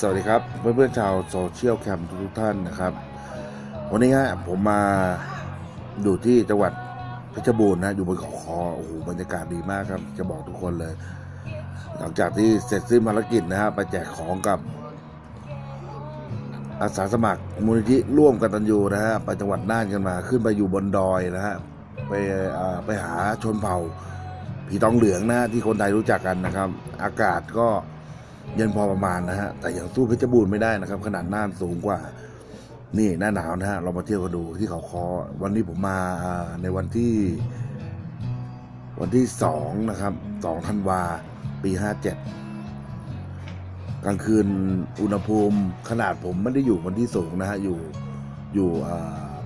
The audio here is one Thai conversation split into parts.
สวัสดีครับ เพื่อนๆชาวโซเชียลแคมป์ทุกท่านนะครับ วันนี้ฮะผมมาอยู่ที่จังหวัดเพชรบูรณ์นะอยู่บนเขาคอโอ้โหบรรยากาศดีมากครับ จะบอกทุกคนเลย หลังจากที่เสร็จสิ้นภารกิจนะฮะไปแจกของกับ อาสาสมัครมูลนิธิร่วมกันตันยูนะฮะไปจังหวัดน่านกันมา ขึ้นไปอยู่บนดอยนะฮะไปไปหาชนเผ่าผีตองเหลืองนะฮะที่คนไทยรู้จักกันนะครับ อากาศก็ เย็นพอประมาณนะฮะ แต่ยังสู้เพชรบูรณ์ไม่ได้นะครับ ขนาดน่านสูงกว่า นี่หน้าหนาวนะฮะ เรามาเที่ยวกันดูที่เขาคอ วันนี้ผมมาในวันที่ วันที่สองนะครับสองธันวา ปีห้าเจ็ดกลางคืนอุณหภูมิขนาดผมไม่ได้อยู่บนที่สูงนะฮะ อยู่อยู่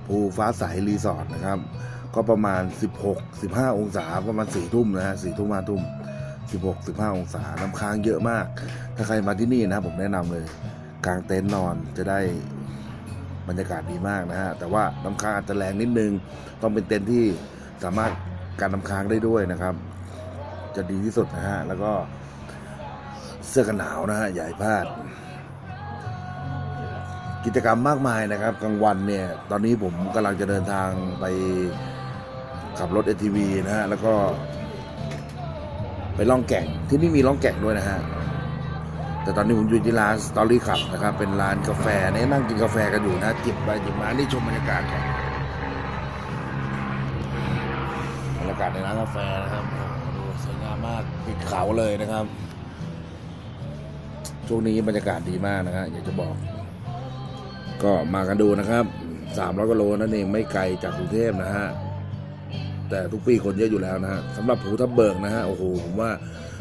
ภูฟ้าใสรีสอร์ทนะครับ ก็ประมาณ 16 15 องศาประมาณ4ทุ่มนะฮะ4ทุ่ม5ทุ่ม 16 15 องศาน้ำค้างเยอะมาก ถ้าใครมาที่นี่นะผมแนะนำเลย กางเต็นท์นอนจะได้บรรยากาศดีมากนะฮะ แต่ว่าน้ำค้างอาจจะแรงนิดนึง ต้องเป็นเต็นท์ที่สามารถการน้ำค้างได้ด้วยนะครับ จะดีที่สุดนะฮะ แล้วก็เสื้อกันหนาวนะฮะอย่าใหญ่พลาด กิจกรรมมากมายนะครับกลางวันเนี่ย ตอนนี้ผมกำลังจะเดินทางไปขับรถ ATV นะฮะ แล้วก็ ไปล่องแก่งที่นี่มีล่องแก่งด้วยนะฮะแต่ตอนนี้ผมอยู่ที่ร้านสตอรี่ขับนะครับ เป็นร้านกาแฟเนี่ยนั่งกินกาแฟกันอยู่นะจิบไปจิบมานี่ชมบรรยากาศก่อนบรรยากาศในร้านกาแฟนะครับดูสวยงามมากติดเขาเลยนะครับช่วงนี้บรรยากาศดีมากนะฮะอยากจะบอก ก็มากันดูนะครับสามร้อยกิโลนั่นเองไม่ไกลจากกรุงเทพนะฮะ แต่ทุกปีคนเยอะอยู่แล้วนะฮะสำหรับภูทับเบิกนะฮะโอ้โหผมว่า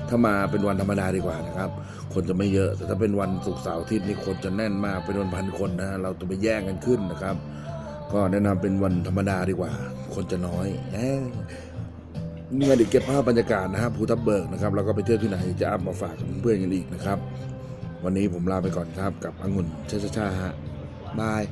ถ้ามาเป็นวันธรรมดาดีกว่านะครับ คนจะไม่เยอะแต่ถ้าเป็นวันศุกร์เสาร์อาทิตย์นี่คนจะแน่นมากเป็นวันพันคนนะฮะเราจะไปแย่งกันขึ้นนะครับ ก็แนะนำเป็นวันธรรมดาดีกว่า คนจะน้อยเอ้ยนี่มาดิเก็บภาพบรรยากาศนะฮะภูทับเบิกนะครับแล้วก็ไปเที่ยวที่ไหนจะอัพมาฝากเพื่อนๆกันอีกนะครับ วันนี้ผมลาไปก่อนครับกับองุ่นชาชาชาฮะบาย